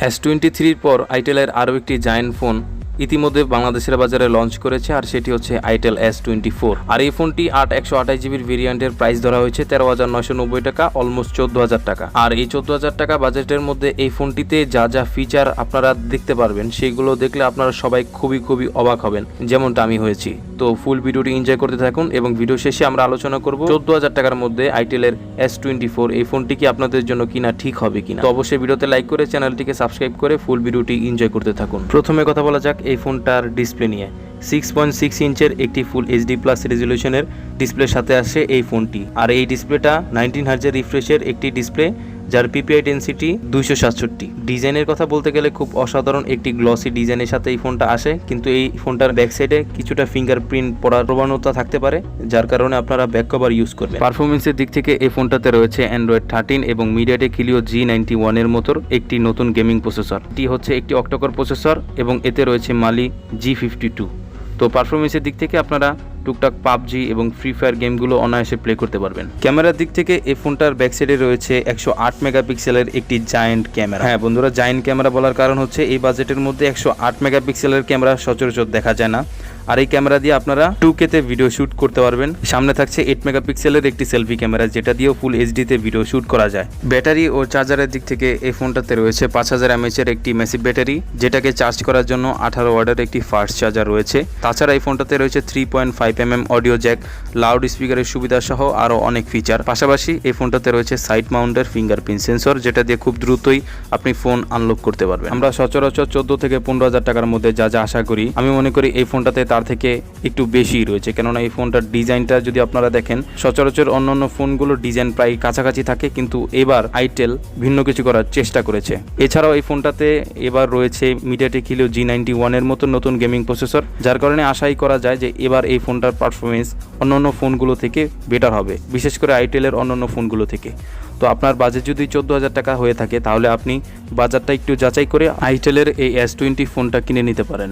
S twenty থ্রির পর আইটেলের আরও একটি জায়েন্ট ফোন ইতিমধ্যে বাংলাদেশের বাজারে লঞ্চ করেছে, আর সেটি হচ্ছে আইটেল এস টোয়েন্টি ফোর আর এই ফোনটি আট একশো আঠাশ জিবির ভেরিয়েন্টের প্রাইস ধরা হয়েছে তেরো হাজার নয়শো নব্বই টাকা অলমোস্ট চোদ্দ হাজার টাকা। আর এই চোদ্দ হাজার টাকা বাজেটের মধ্যে এই ফোনটিতে যা যা ফিচার আপনারা দেখতে পারবেন, সেগুলো দেখলে আপনারা সবাই খুবই খুবই অবাক হবেন, যেমনটা আমি হয়েছি। তো ফুল ভিডিওটি এনজয় করতে থাকুন এবং ভিডিও শেষে আমরা আলোচনা করব চোদ্দ হাজার টাকার মধ্যে আইটেলের এস টোয়েন্টি ফোর এই ফোনটি কি আপনাদের জন্য কিনা ঠিক হবে কিনা। তো অবশ্যই ভিডিওতে লাইক করে চ্যানেলটিকে সাবস্ক্রাইব করে ফুল ভিডিওটি এনজয় করতে থাকুন। প্রথমে কথা বলা যাক এই ফোনটার ডিসপ্লে নিয়ে। সিক্স পয়েন্ট সিক্স ইঞ্চের একটি ফুল এইচডি প্লাস রেজলিউশনের ডিসপ্লের সাথে আসে এই ফোনটি। আর এই ডিসপ্লেটা নাইনটিন হার্জের রিফ্রেশের একটি ডিসপ্লে যার পিপিআই ডেন্সিটি দুইশো সাতষট্টি। ডিজাইনের কথা বলতে গেলে খুব অসাধারণ একটি গ্লসি ডিজাইনের সাথে এই ফোনটা আসে, কিন্তু এই ফোনটার ব্যাক সাইডে কিছুটা ফিঙ্গারপ্রিন্ট পড়ার প্রবণতা থাকতে পারে, যার কারণে আপনারা ব্যাক কভার ইউজ করবেন। পারফরমেন্সের দিক থেকে এই ফোনটাতে রয়েছে অ্যান্ড্রয়েড থার্টিন এবং মিডিয়াটেক কিলিও জি নাইনটি ওয়ানের মতো একটি নতুন গেমিং প্রসেসর এটি হচ্ছে একটি অক্টোকর প্রসেসর এবং এতে রয়েছে মালি জি ফিফটি টু তো পারফরমেন্সের দিক থেকে আপনারা টুকটাক পাবজি এবং ফ্রি ফায়ার গেমগুলো অনায়াসে প্লে করতে পারবেন। ক্যামেরার দিক থেকে এই ফোনটার ব্যাক সাইডে রয়েছে একশো আট মেগাপিক্সেলের একটি জায়েন্ট ক্যামেরা হ্যাঁ বন্ধুরা জায়েন্ট ক্যামেরা বলার কারণ হচ্ছে এই বাজেটের মধ্যে একশো আট মেগাপিক্সেলের ক্যামেরা সচরাচর দেখা যায় না। আর এই ক্যামেরা দিয়ে আপনারা টু কেতে ভিডিও শ্যুট করতে পারবেন। সামনে থাকছে এইট মেগাপিক্সেলের একটি সেলফি ক্যামেরা যেটা দিয়েও ফুল এইচডিতে ভিডিও শ্যুট করা যায়। ব্যাটারি ও চার্জারের দিক থেকে এই ফোনটাতে রয়েছে পাঁচ হাজার এমএচের একটি মেসিভ ব্যাটারি, যেটাকে চার্জ করার জন্য আঠারো ওয়ার্ডের একটি ফাস্ট চার্জার রয়েছে। তাছাড়া এই ফোনটাতে রয়েছে three point five M M audio jack, loud স্পিকারের সুবিধা সহ আরও অনেক ফিচার পাশাপাশি এই ফোনটাতে রয়েছে সাইড মাউন্টের ফিঙ্গারপ্রিন্ট সেন্সর যেটা দিয়ে খুব দ্রুতই আপনি ফোন আনলক করতে পারবেন। আমরা সচরাচর চোদ্দ থেকে পনেরো হাজার টাকার মধ্যে যা যা আশা করি, আমি মনে করি এই ফোনটাতে তার থেকে একটু বেশি রয়েছে। কেননা এই ফোনটার ডিজাইনটা যদি আপনারা দেখেন, সচরাচর অন্যান্য ফোনগুলোর ডিজাইন প্রায় কাছাকাছি থাকে, কিন্তু এবার আইটেল ভিন্ন কিছু করার চেষ্টা করেছে। এছাড়াও এই ফোনটাতে এবার রয়েছে মিডিয়াটেক হিলিও জি নাইনটি ওয়ানের মতো নতুন গেমিং প্রসেসর যার কারণে আশাই করা যায় যে এবার এই ফোনটার পারফরমেন্স অন্যান্য ফোনগুলো থেকে বেটার হবে। বিশেষ করে আইটেলের অন্যান্য ফোনগুলো থেকে। তো আপনার বাজেট যদি চোদ্দ হাজার টাকা হয়ে থাকে, তাহলে আপনি বাজারটা একটু যাচাই করে আইটেলের এই এস টোয়েন্টি ফোনটা কিনে নিতে পারেন।